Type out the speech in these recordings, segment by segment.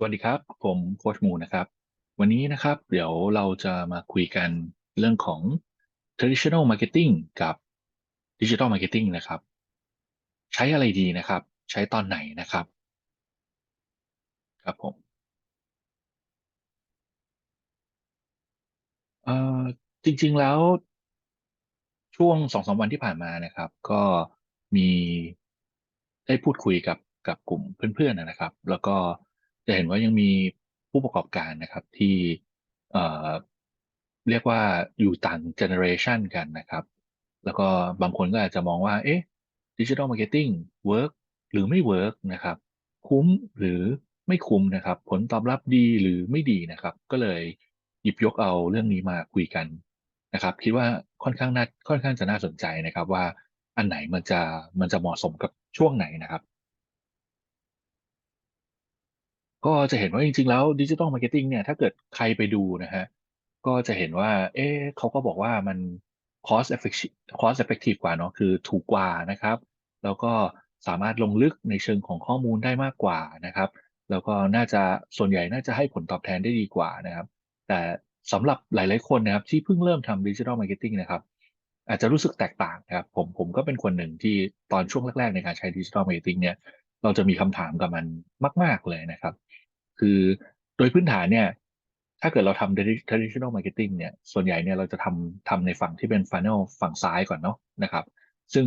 สวัสดีครับ ผมโค้ชหมูนะครับ วันนี้นะครับ เดี๋ยวเราจะมาคุยกันเรื่องของ traditional marketing กับ digital marketing นะครับ ใช้อะไรดีนะครับ ใช้ตอนไหนนะครับ ครับผมเอ่อจริงๆแล้วช่วงสองสามวันที่ผ่านมานะครับ ก็มีได้พูดคุยกับกับกลุ่มเพื่อนๆนะครับ แล้วก็ จะเห็นว่ายังมีผู้ประกอบการนะครับที่เอ่อเรียกว่าอยู่ต่างเจเนอเรชันกันนะครับ แล้วก็บางคนก็อาจจะมองว่า เอ๊ะดิจิทัลมาร์เก็ตติ้งเวิร์กหรือไม่เวิร์กนะครับ คุ้มหรือไม่คุ้มนะครับ ผลตอบรับดีหรือไม่ดีนะครับ ก็เลยหยิบยกเอาเรื่องนี้มาคุยกันนะครับ คิดว่าค่อนข้างน่าค่อนข้างจะน่าสนใจนะครับว่าอันไหนมันจะมันจะเหมาะสมกับช่วงไหนนะครับ ก็จะเห็นว่าจริง ๆ แล้วดิจิ t a ลมาร์เก็ตติ้งเนี่ย ถ้าเกิดใครไปดูนะฮะก็จะเห็นว่า เอ๊ะ เขาก็บอกว่ามัน cost effective cost effective กว่าเนาะ คือถูกกว่านะครับ แล้วก็สามารถลงลึกในเชิงของข้อมูลได้มากกว่านะครับ แล้วก็น่าจะ ส่วนใหญ่น่าจะให้ผลตอบแทนได้ดีกว่านะครับ แต่สำหรับหลาย ๆ คนนะครับ ที่เพิ่งเริ่มทำดิจิทัลมาร์เก็ตติ้งนะครับ อาจจะรู้สึกแตกต่างนะครับ ผม ผมก็เป็นคนหนึ่งที่ตอนช่วงแรก ๆ ในการใช้ดิจิทัลมาร์เก็ตติ้งเนี่ย เราจะมีคำถามกับมันมาก ๆเลยนะครับ คือโดยพื้นฐานเนี่ย ถ้าเกิดเราทำ traditional marketing เนี่ย ส่วนใหญ่เนี่ยเราจะทำทำในฝั่งที่เป็น funnel ฝั่งซ้ายก่อนเนาะนะครับ ซึ่ง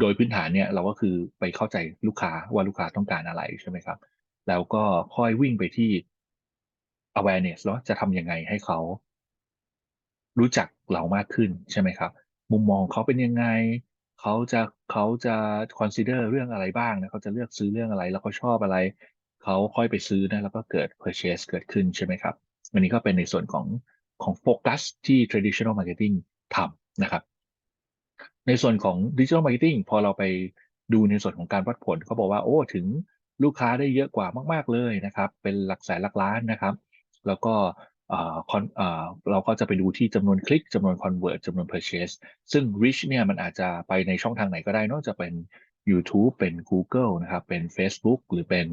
โดยพื้นฐานเนี่ยเราก็คือไปเข้าใจลูกค้าว่าลูกค้าต้องการอะไรใช่ไหมครับ แล้วก็ค่อยวิ่งไปที่ awareness แล้วจะทำยังไงให้เขารู้จักเรามากขึ้นใช่ไหมครับ มุมมองเขาเป็นยังไง เขาจะ เขาจะ consider เรื่องอะไรบ้างนะ เขาจะเลือกซื้อเรื่องอะไร แล้วเขาชอบอะไร เขาค่อยไปซื้อนะ แล้วก็เกิด purchase เกิดขึ้นใช่ไหมครับ อันนี้ก็เป็นในส่วนของของโฟกัสที่ traditional marketing ทำนะครับ ในส่วนของ digital marketing พอเราไปดูในส่วนของการวัดผลเขาบอกว่าโอ้ถึงลูกค้าได้เยอะกว่ามาก ๆ เลยนะครับ เป็นหลักแสนหลักล้านนะครับ แล้วก็ เราก็จะไปดูที่จำนวนคลิกจำนวน convert จำนวน purchase ซึ่ง reach เนี่ยมันอาจจะไปในช่องทางไหนก็ได้นอกจะเป็น YouTube เป็น Google นะครับเป็น Facebook หรือเป็น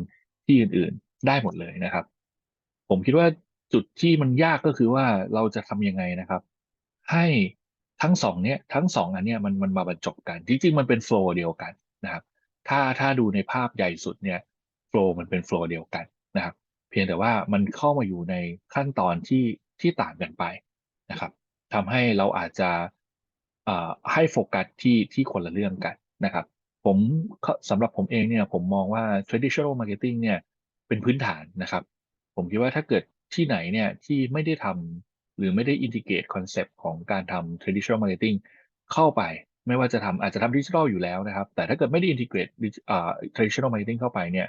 ที่อื่นๆได้หมดเลยนะครับ ผมคิดว่าจุดที่มันยากก็คือว่าเราจะทำยังไงนะครับ ให้ทั้งสองเนี้ยทั้งสองอันเนี้ยมันมันมาบรรจบกัน จริงๆ มันเป็นโฟล์เดียวกันนะครับ ถ้าถ้าดูในภาพใหญ่สุดเนี่ยโฟล์มันเป็นโฟล์เดียวกันนะครับ เพียงแต่ว่ามันเข้ามาอยู่ในขั้นตอนที่ที่ต่างกันไปนะครับทำให้เราอาจจะให้โฟกัสที่ที่คนละเรื่องกันนะครับ ผมสำหรับผมเองเนี่ยผมมองว่า traditional marketing เนี่ยเป็นพื้นฐานนะครับ ผมคิดว่าถ้าเกิดที่ไหนเนี่ยที่ไม่ได้ทำหรือไม่ได้อินทิเกรตคอนเซปต์ของการทำ traditional marketing เข้าไปไม่ว่าจะทำอาจจะทำดิจิทัลอยู่แล้วนะครับ แต่ถ้าเกิดไม่ได้อินทิเกรต traditional marketing เข้าไปเนี่ย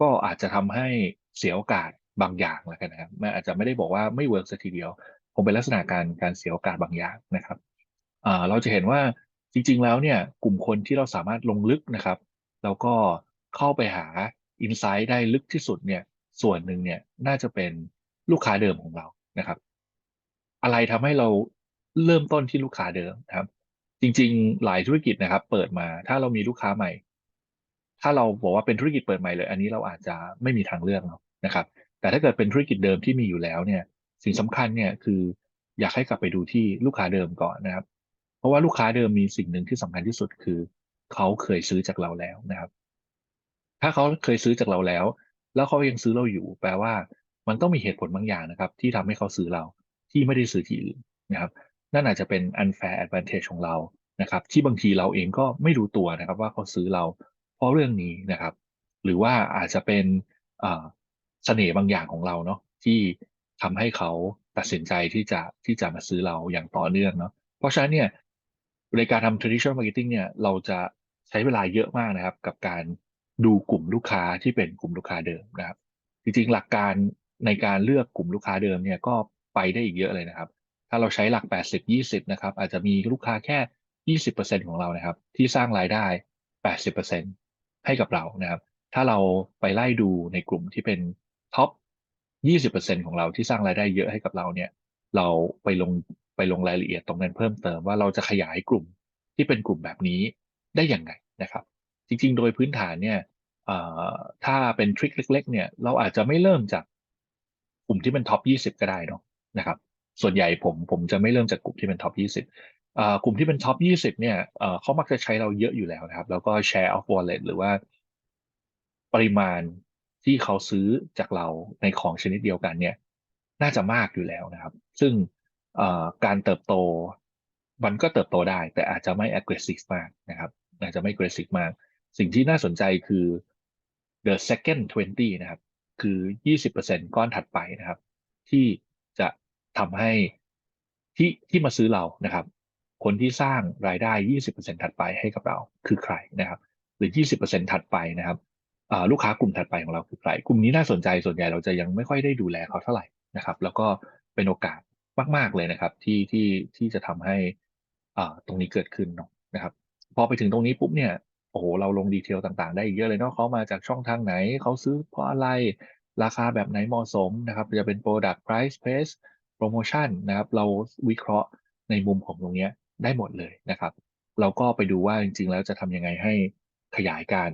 ก็อาจจะทำให้ เสียโอกาสบางอย่างแล้วกันนะครับมันอาจจะไม่ได้บอกว่าไม่เวิร์กสักทีเดียวคงเป็นลักษณะการการเสียโอกาสบางอย่างนะครับเราจะเห็นว่าจริง ๆ แล้วเนี่ยกลุ่มคนที่เราสามารถลงลึกนะครับแล้วก็เข้าไปหาอินไซต์ได้ลึกที่สุดเนี่ยส่วนหนึ่งเนี่ยน่าจะเป็นลูกค้าเดิมของเรานะครับ อะไรทำให้เราเริ่มต้นที่ลูกค้าเดิมนะครับ จริง ๆ หลายธุรกิจนะครับ เปิดมาถ้าเรามีลูกค้าใหม่ ถ้าเราบอกว่าเป็นธุรกิจเปิดใหม่เลย อันนี้เราอาจจะไม่มีทางเลือกนะ นะครับ แต่ถ้าเกิดเป็นธุรกิจเดิมที่มีอยู่แล้วเนี่ย สิ่งสำคัญเนี่ยคืออยากให้กลับไปดูที่ลูกค้าเดิมก่อนนะครับ เพราะว่าลูกค้าเดิมมีสิ่งหนึ่งที่สำคัญที่สุดคือ เขาเคยซื้อจากเราแล้วนะครับ ถ้าเขาเคยซื้อจากเราแล้ว แล้วเขายังซื้อเราอยู่ แปลว่ามันต้องมีเหตุผลบางอย่างนะครับ ที่ทำให้เขาซื้อเราที่ไม่ได้ซื้อที่อื่นนะครับ นั่นอาจจะเป็น unfair advantage ของเรานะครับ ที่บางทีเราเองก็ไม่รู้ตัวนะครับ ว่าเขาซื้อเราเพราะเรื่องนี้นะครับ หรือว่าอาจจะเป็น เสน่ห์บางอย่างของเราเนาะที่ทำให้เขาตัดสินใจที่จะที่จะมาซื้อเราอย่างต่อเนื่องเนาะเพราะฉะนั้นเนี่ยในการทำ traditional marketing เนี่ยเราจะใช้เวลาเยอะมากนะครับ กับการดูกลุ่มลูกค้าที่เป็นกลุ่มลูกค้าเดิมนะครับ จริงๆหลักการในการเลือกกลุ่มลูกค้าเดิมเนี่ยก็ไปได้อีกเยอะเลยนะครับ ถ้าเราใช้หลัก 80-20 นะครับ อาจจะมีลูกค้าแค่ 20%ของเรานะครับ ที่สร้างรายได้ 80%ให้กับเรานะครับ ถ้าเราไปไล่ดูในกลุ่มที่เป็น ท็อป20%ของเราที่สร้างรายได้เยอะให้กับเราเนี่ย เราไปลงไปลงรายละเอียดตรงนั้นเพิ่มเติมว่าเราจะขยายกลุ่มที่เป็นกลุ่มแบบนี้ได้อย่างไงนะครับ จริง ๆ โดยพื้นฐานเนี่ยถ้าเป็นทริคเล็ก ๆ เนี่ย เราอาจจะไม่เริ่มจากกลุ่มที่เป็นท็อปยี่สิบก็ได้เนาะนะครับ ส่วนใหญ่ผมผมจะไม่เริ่มจากกลุ่มที่เป็นท็อปยี่สิบกลุ่มที่เป็นท็อปยี่สิบเนี่ยเขามักจะใช้เราเยอะอยู่แล้วนะครับ แล้วก็ share of wallet หรือว่าปริมาณ ที่เขาซื้อจากเราในของชนิดเดียวกันเนี่ย น่าจะมากอยู่แล้วนะครับ ซึ่งการเติบโตมันก็เติบโตได้ แต่อาจจะไม่ aggressive มากนะครับอาจจะไม่ aggressive มาก สิ่งที่น่าสนใจคือ the second 20 นะครับ คือ 20%ก้อนถัดไปนะครับ ที่จะทำให้ที่ที่มาซื้อเรานะครับ คนที่สร้างรายได้ 20%ถัดไปให้กับเราคือใครนะครับ หรือ 20%ถัดไปนะครับ ลูกค้ากลุ่มถัดไปของเราคือใครกลุ่มนี้น่าสนใจส่วนใหญ่เราจะยังไม่ค่อยได้ดูแลเขาเท่าไหร่นะครับ แล้วก็เป็นโอกาสมากๆเลยนะครับ ที่ที่ที่จะทำให้อ่าตรงนี้เกิดขึ้นเนาะนะครับ พอไปถึงตรงนี้ปุ๊บเนี่ยโอ้โหเราลงดีเทลต่างๆ ได้อีกเยอะเลยเนาะเขามาจากช่องทางไหนเขาซื้อเพราะอะไรราคาแบบไหนเหมาะสมนะครับ จะเป็น product price p a c e promotion นะครับ เราวิเคราะห์ในมุมของตรงนี้ได้หมดเลยนะครับ เราก็ไปดูว่าจริงๆ แล้วจะทำยังไงให้ขยายการ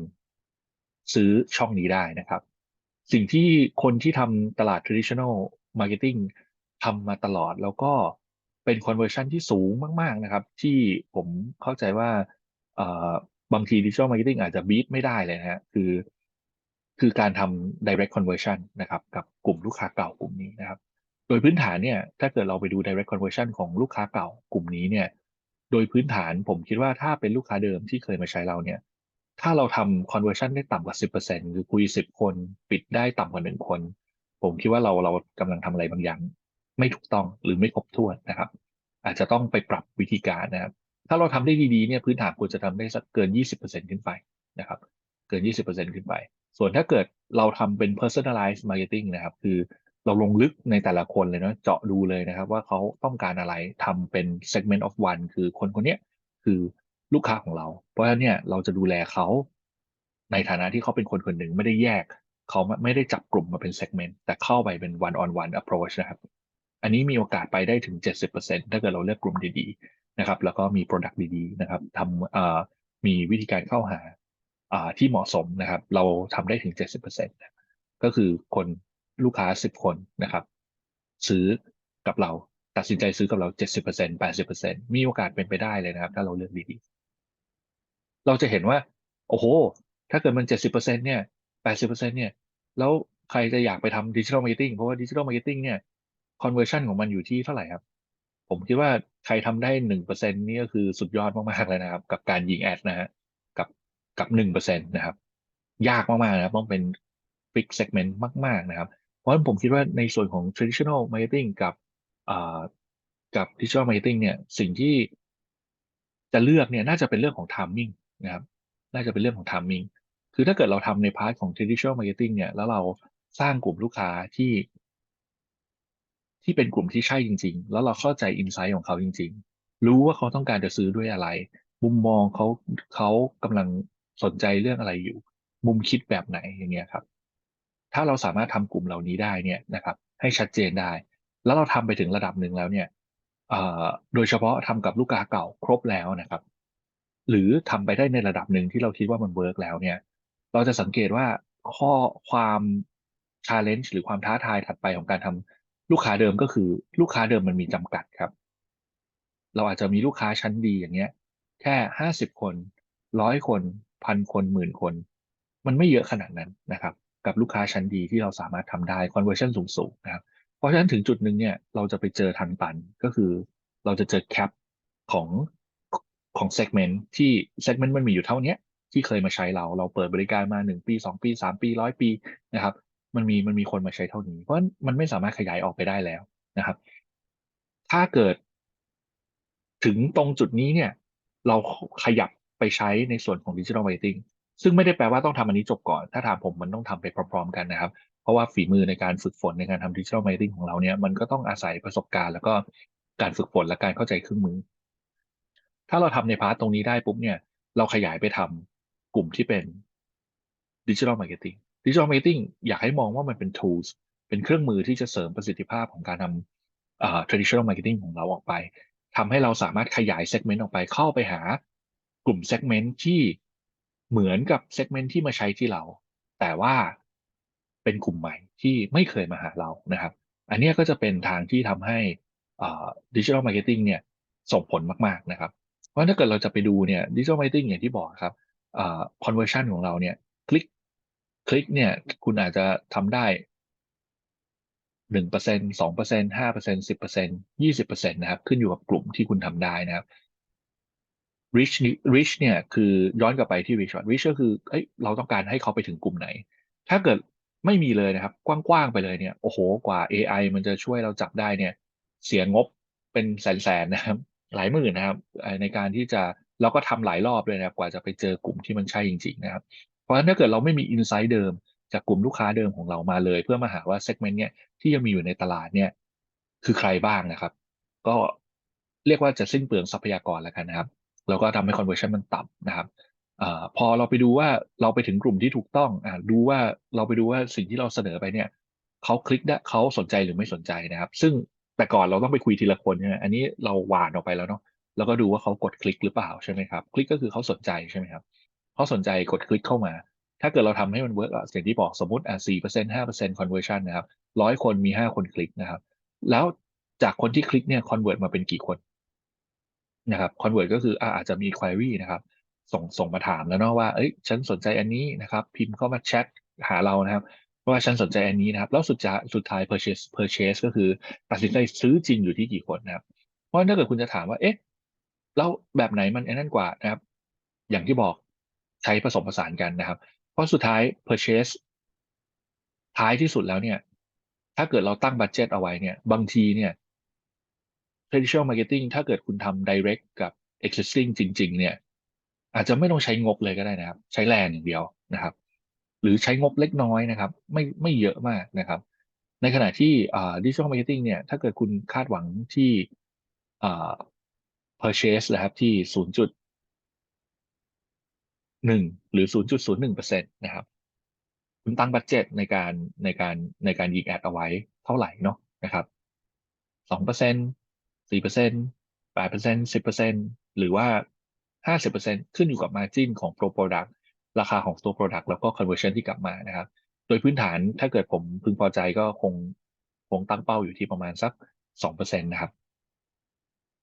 ซื้อช่องนี้ได้นะครับ สิ่งที่คนที่ทำตลาด traditional marketing ทำมาตลอดแล้วก็เป็น conversion ที่สูงมาก ๆ นะครับ ที่ผมเข้าใจว่าบางที digital marketing อาจจะ beat ไม่ได้เลยนะฮะคือ คือการทำ direct conversion นะครับ กับกลุ่มลูกค้าเก่ากลุ่มนี้นะครับ โดยพื้นฐานเนี่ย ถ้าเกิดเราไปดู direct conversion ของลูกค้าเก่ากลุ่มนี้เนี่ย โดยพื้นฐานผมคิดว่าถ้าเป็นลูกค้าเดิมที่เคยมาใช้เราเนี่ย ถ้าเราทำ conversion ได้ต่ำกว่า 10%คือคุย 10 คน ปิดได้ต่ำกว่า 1 คน ผมคิดว่าเราเรากำลังทำอะไรบางอย่าง ไม่ถูกต้องหรือไม่ครบถ้วนนะครับ อาจจะต้องไปปรับวิธีการนะครับ ถ้าเราทำได้ดีๆเนี่ยพื้นฐานควรจะทำได้สักเกิน 20%ขึ้นไปนะครับ เกิน 20%ขึ้นไป ส่วนถ้าเกิดเราทำเป็น personalized marketing นะครับ คือเราลงลึกในแต่ละคนเลยเนาะเจาะดูเลยนะครับ ว่าเขาต้องการอะไรทำเป็น segment of one คือคนคนนี้คือ ลูกค้าของเรา เพราะฉะนั้นเนี่ยเราจะดูแลเขาในฐานะที่เขาเป็นคนคนหนึ่งไม่ได้แยก เขาไม่ได้จับกลุ่มมาเป็น segment แต่เข้าไปเป็น one on one approach นะครับ อันนี้มีโอกาสไปได้ถึง 70%ถ้าเกิดเราเลือกกลุ่มดีๆนะครับ แล้วก็มี product ดีๆนะครับทำมีวิธีการเข้าหาที่เหมาะสมนะครับ เราทำได้ถึง 70%ก็คือคนลูกค้า 10 คนนะครับ ซื้อกับเรา ตัดสินใจซื้อกับเรา 70% 80%มีโอกาสเป็นไปได้เลยนะครับ ถ้าเราเลือกดีๆ เราจะเห็นว่า โอ้โห ถ้าเกิดมัน 70%เนี่ย 80%เนี่ย แล้วใครจะอยากไปทำดิจิทัลมาร์เก็ตติ้งเพราะว่าดิจิทัลมาร์เก็ตติ้งเนี่ย conversion ของมันอยู่ที่เท่าไหร่ครับ ผมคิดว่าใครทำได้ 1%นี่ก็คือสุดยอดมากๆเลยนะครับ กับการยิงแอดนะฮะ กับกับ 1%นะครับ ยากมากๆนะครับ ต้องเป็น big segment มาก ๆ นะครับ เพราะฉะนั้นผมคิดว่าในส่วนของ traditional marketing กับ กับ digital marketing เนี่ยสิ่งที่จะเลือกเนี่ยน่าจะเป็นเรื่องของ timing นะครับน่าจะเป็นเรื่องของ timing คือถ้าเกิดเราทำในพาร์ทของ traditional marketing เนี่ยแล้วเราสร้างกลุ่มลูกค้าที่ ที่เป็นกลุ่มที่ใช่จริง ๆ แล้วเราเข้าใจ insight ของเขาจริง ๆ รู้ว่าเขาต้องการจะซื้อด้วยอะไร มุมมองเขาเขากำลังสนใจเรื่องอะไรอยู่ มุมคิดแบบไหนอย่างเงี้ยครับ ถ้าเราสามารถทำกลุ่มเหล่านี้ได้เนี่ยนะครับ ให้ชัดเจนได้ แล้วเราทำไปถึงระดับหนึ่งแล้วเนี่ยโดยเฉพาะทำกับลูกค้าเก่าครบแล้วนะครับ หรือทำไปได้ในระดับหนึ่งที่เราคิดว่ามันเวิร์กแล้วเนี่ย เราจะสังเกตว่าข้อความชาเลนจ์หรือความท้าทายถัดไปของการทำลูกค้าเดิมก็คือลูกค้าเดิมมันมีจำกัดครับ เราอาจจะมีลูกค้าชั้นดีอย่างเงี้ย แค่ห้าสิบคนร้อยคนพันคนหมื่นคน มันไม่เยอะขนาดนั้นนะครับ กับลูกค้าชั้นดีที่เราสามารถทำได้ conversion สูงๆนะครับ ราะฉะนั้นถึงจุดหนึ่งเนี่ยเราจะไปเจอทางตันก็คือ เราจะเจอแคปของของ segment ที่ segment มันมีอยู่เท่านี้ที่เคยมาใช้เราเราเปิดบริการมาหนึ่งปีสองปีสามปีร้อยปีนะครับมันมีมันมีคนมาใช้เท่านี้ เพราะมันไม่สามารถขยายออกไปได้แล้วนะครับ ถ้าเกิด ถึงตรงจุดนี้เนี่ย เราขยับไปใช้ในส่วนของดิจิทัลมาร์เก็ตติ้งซึ่งไม่ได้แปลว่าต้องทำอันนี้จบก่อน ถ้าถามผมมันต้องทำไปพร้อม ๆ กันนะครับ เพราะว่าฝีมือในการฝึกฝนในการทำดิจิทัลมาร์เก็ตติ้งของเราเนี่ยมันก็ต้องอาศัยประสบการณ์ แล้วก็การฝึกฝนและการเข้าใจเครื่องมือ ถ้าเราทำในพาร์ตตรงนี้ได้ปุ๊บเนี่ย เราขยายไปทำกลุ่มที่เป็นดิจิทัลมาร์เก็ตติ้งดิจิทัลมาร์เก็ตติ้งอยากให้มองว่ามันเป็น tools เป็นเครื่องมือที่จะเสริมประสิทธิภาพของการทำ traditional marketing ของเราออกไปทำให้เราสามารถขยาย segment ออกไปเข้าไปหากลุ่ม segment ที่เหมือนกับ segment ที่มาใช้ที่เรา แต่ว่า เป็นกลุ่มใหม่ที่ไม่เคยมาหาเรานะครับ อันนี้ก็จะเป็นทางที่ทำให้ดิจิทัลมาร์เก็ตติ้งเนี่ยส่งผลมาก ๆ นะครับ เพราะถ้าเกิดเราจะไปดูเนี่ยดิจิทัลมาร์เก็ตติ้งอย่างที่บอกครับคอ่า conversion ของเราเนี่ยคลิกคลิกเนี่ยคุณอาจจะทำได้หนึ่งเปอร์เซ็นสองเปอร์เซ็นห้าเปอร์เซ็นสิบเปอร์เซ็นยี่สิบเปอร์เซ็นต์นะครับ ขึ้นอยู่กับกลุ่มที่คุณทำได้นะครับ rich rich เนี่ยคือย้อนกลับไปที่ rich rich ก็คือเอ้ยเราต้องการให้เขาไปถึงกลุ่มไหน ถ้าเกิด ไม่มีเลยนะครับ กว้างๆไปเลยเนี่ยโอ้โหกว่า AI มันจะช่วยเราจับได้เนี่ย เสียงบเป็นแสนๆนะครับ หลายหมื่นนะครับ ในการที่จะเราก็ทำหลายรอบเลยนะครับกว่าจะไปเจอกลุ่มที่มันใช่จริงๆนะครับ เพราะฉะนั้นถ้าเกิดเราไม่มีอินไซต์เดิมจากกลุ่มลูกค้าเดิมของเรามาเลย เพื่อมาหาว่าเซกเมนต์เนี่ยที่ยังมีอยู่ในตลาดเนี่ยคือใครบ้างนะครับ ก็เรียกว่าจะสิ้นเปลืองทรัพยากรแล้วกันนะครับ แล้วก็ทำให้ conversion มันต่ำนะครับ อพอเราไปดูว่าเราไปถึงกลุ่มที่ถูกต้องอดูว่าเราไปดูว่าสิ่งที่เราเสนอไปเนี่ยเขาคลิกได้เขาสนใจหรือไม่สนใจนะครับ ซึ่งแต่ก่อนเราต้องไปคุยทีละคนใช่ไหมอันนี้เราหวานออกไปแล้วเนาะแล้วก็ดูว่าเขากดคลิกหรือเปล่าใช่ไหมครับ คลิกก็คือเขาสนใจใช่ไหมครับเขาสนใจกดคลิกเข้ามา ถ้าเกิดเราทำให้มันเวิร์กอะสิ่งที่บอกสมมติอะสี่เปอร์เซ็นต์ห้าเปอร์เซ็นต์ conversion นนะครับร้อยคนมีห้าคนคลิกนะครับ แล้วจากคนที่คลิกเนี่ย convert มาเป็นกี่คนนะครับ convert ก็คืออาจจะมี query นะครับ ส่งส่งมาถามแล้วเนาะว่าเอ้ยฉันสนใจอันนี้นะครับ พิมพ์เข้ามาแชทหาเรานะครับว่าฉันสนใจอันนี้นะครับ แล้วสุดท้ายสุดท้าย purchase purchase ก็คือตัดสินใจซื้อจริงอยู่ที่กี่คนนะครับ เพราะถ้าเกิดคุณจะถามว่าเอ๊ะแล้วแบบไหนมันแน่นกว่านะครับ อย่างที่บอกใช้ผสมผสานกันนะครับ เพราะสุดท้าย purchase ท้ายที่สุดแล้วเนี่ย ถ้าเกิดเราตั้งบัตเจตเอาไว้เนี่ย บางทีเนี่ย traditional marketing ถ้าเกิดคุณทำ direct กับ existing จริง ๆ เนี่ย อาจจะไม่ต้องใช้งบเลยก็ได้นะครับ ใช้แรงอย่างเดียวนะครับ หรือใช้งบเล็กน้อยนะครับ ไม่ไม่เยอะมากนะครับ ในขณะที่ digital marketing เนี่ยถ้าเกิดคุณคาดหวังที่ purchase นะครับที่ 0.1 หรือ 0.01%นะครับคุณตั้งบัตเจ็ตในการในการในการยิงแอดเอาไว้เท่าไหร่เนาะนะครับสองเปอร์เซ็นสี่เปอร์เซ็นแปดเปอร์เซ็นสิบเปอร์เซ็นหรือว่า ห้าสิบเปอร์เซ็นขึ้นอยู่กับ margin ของตัว product ราคาของตัว product แล้วก็ conversion ที่กลับมานะครับ โดยพื้นฐานถ้าเกิดผมพึงพอใจก็คงคงตั้งเป้าอยู่ที่ประมาณสักสองเปอร์เซ็นตนะครับ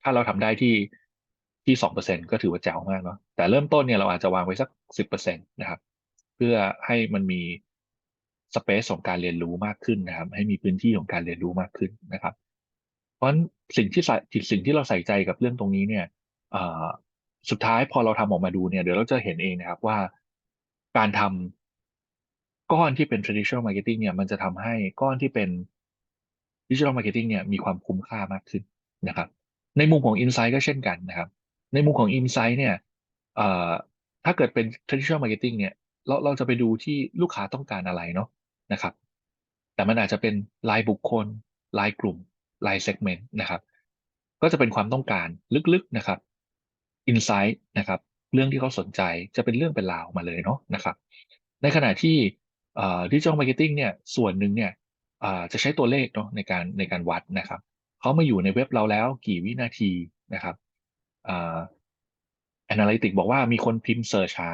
ถ้าเราทำได้ที่ที่สองเปอร์เซ็นก็ถือว่าแจ๋วมากเนาะ แต่เริ่มต้นเนี่ยเราอาจจะวางไว้สักสิบเปอร์เซ็นตนะครับ เพื่อให้มันมีสเปซของการเรียนรู้มากขึ้นนะครับ ให้มีพื้นที่ของการเรียนรู้มากขึ้นนะครับ เพราะฉะนั้นสิ่งที่ใส่สิ่งที่เราใส่ใจกับเรื่องตรงนี้เนี่ย สุดท้ายพอเราทำออกมาดูเนี่ยเดี๋ยวเราจะเห็นเองนะครับว่าการทำก้อนที่เป็น traditional marketing เนี่ยมันจะทำให้ก้อนที่เป็น digital marketing เนี่ยมีความคุ้มค่ามากขึ้นนะครับ ในมุมของ insight ก็เช่นกันนะครับ ในมุมของ insight เนี่ยถ้าเกิดเป็น traditional marketing เนี่ยเราเราจะไปดูที่ลูกค้าต้องการอะไรเนาะนะครับ แต่มันอาจจะเป็นรายบุคคลรายกลุ่มรายเซกเมนต์นะครับ ก็จะเป็นความต้องการลึกๆนะครับ อินไซต์นะครับ เรื่องที่เขาสนใจจะเป็นเรื่องเป็นราวมาเลยเนาะนะครับ ในขณะที่ดิจิทัลมาร์เก็ตติ้งเนี่ยส่วนหนึ่งเนี่ยจะใช้ตัวเลขเนาะในการในการวัดนะครับเขามาอยู่ในเว็บเราแล้วกี่วินาทีนะครับอ่า Analytics บอกว่ามีคนพิมพ์เสิร์ชหา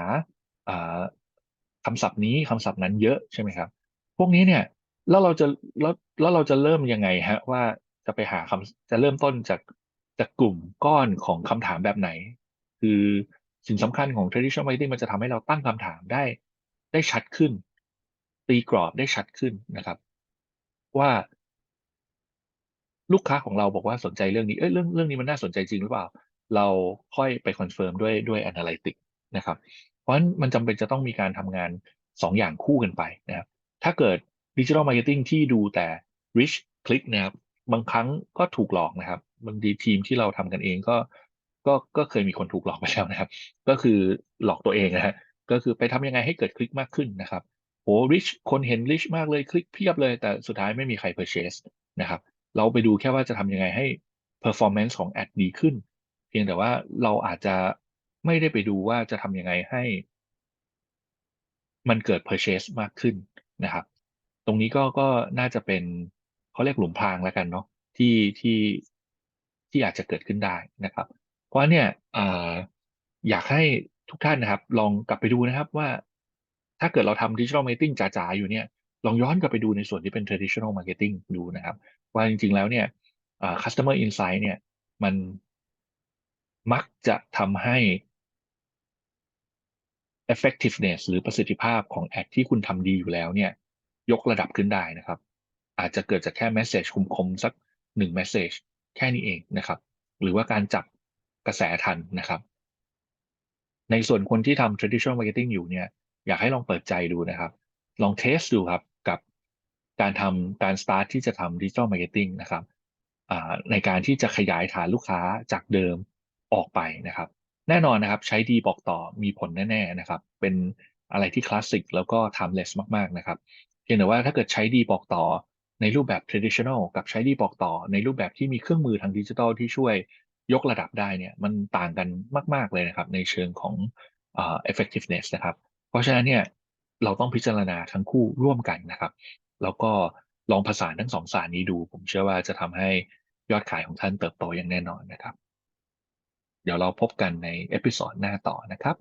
คำศัพท์นี้คำศัพท์นั้นเยอะใช่ไหมครับ พวกนี้เนี่ยแล้วเราจะแล้วแล้วเราจะเริ่มยังไงฮะว่าจะไปหาคำจะเริ่มต้นจากจากกลุ่มก้อนของคำถามแบบไหน คือสิ่งสำคัญของ traditional marketing มันจะทำให้เราตั้งคำถามได้ได้ชัดขึ้น ตีกรอบได้ชัดขึ้นนะครับ ว่า ลูกค้าของเราบอกว่าสนใจเรื่องนี้เอ้ยเรื่องเรื่องนี้มันน่าสนใจจริงหรือเปล่า เราค่อยไปคอนเฟิร์มด้วยด้วย analytics นะครับ เพราะฉะนั้นมันจำเป็นจะต้องมีการทำงาน 2ออย่างคู่กันไปนะครับ ถ้าเกิดดิจิทัลมาร์เก็ตติ้งที่ดูแต่ rich click นะครับบางครั้งก็ถูกหลอกนะครับบางทีทีมที่เราทำกันเองก็ ก็ก็เคยมีคนถูกหลอกไปแล้วนะครับ ก็คือหลอกตัวเองนะฮะก็คือไปทำยังไงให้เกิดคลิกมากขึ้นนะครับโห rich คนเห็น rich มากเลยคลิกเพียบเลย แต่สุดท้ายไม่มีใคร purchase นะครับ เราไปดูแค่ว่าจะทำยังไงให้ performance ของ ad ดีขึ้น เพียงแต่ว่าเราอาจจะไม่ได้ไปดูว่าจะทำยังไงให้ มันเกิด purchase มากขึ้นนะครับ ตรงนี้ก็ก็น่าจะเป็นเขาเรียกหลุมพรางแล้วกันเนาะที่ที่ที่อาจจะเกิดขึ้นได้นะครับ ราะเนี่ยออยากให้ทุกท่านนะครับ ลองกลับไปดูนะครับว่า ถ้าเกิดเราทำดิจิทัลมาร์เก็ตติ้งจ๋าๆอยู่เนี่ยลองย้อนกลับไปดูในส่วนที่เป็น traditional marketing ดูนะครับ ว่าจริงๆแล้วเนี่ย customer insight เนี่ยมันมักจะทำให้ effectiveness หรือประสิทธิภาพของแอดที่คุณทำดีอยู่แล้วเนี่ย ยกระดับขึ้นได้นะครับ อาจจะเกิดจากแค่ message คมๆสักหนึ่ง message แค่นี้เองนะครับ หรือว่าการจับ กระแสทันนะครับ ในส่วนคนที่ทำ traditional marketing อยู่เนี่ย อยากให้ลองเปิดใจดูนะครับ ลองเทสดูครับกับการทำการ start ที่จะทำ digital marketing นะครับในการที่จะขยายฐานลูกค้าจากเดิมออกไปนะครับ แน่นอนนะครับใช้ดีบอกต่อมีผลแน่ๆนะครับ เป็นอะไรที่คลาสสิกแล้วก็ timeless มากๆนะครับเพียงแต่ว่าถ้าเกิดใช้ดีบอกต่อในรูปแบบ traditional กับใช้ดีบอกต่อในรูปแบบที่มีเครื่องมือทางดิจิทัลที่ช่วย ยกระดับได้เนี่ยมันต่างกันมาก ๆ เลยนะครับ ในเชิงของอ่า effectiveness นะครับ เพราะฉะนั้นเนี่ยเราต้องพิจารณาทั้งคู่ร่วมกันนะครับ แล้วก็ลองผสานทั้งสองสารนี้ดู ผมเชื่อว่าจะทำให้ยอดขายของท่านเติบโตอย่างแน่นอนนะครับ เดี๋ยวเราพบกันในเอพิโซดหน้าต่อนะครับ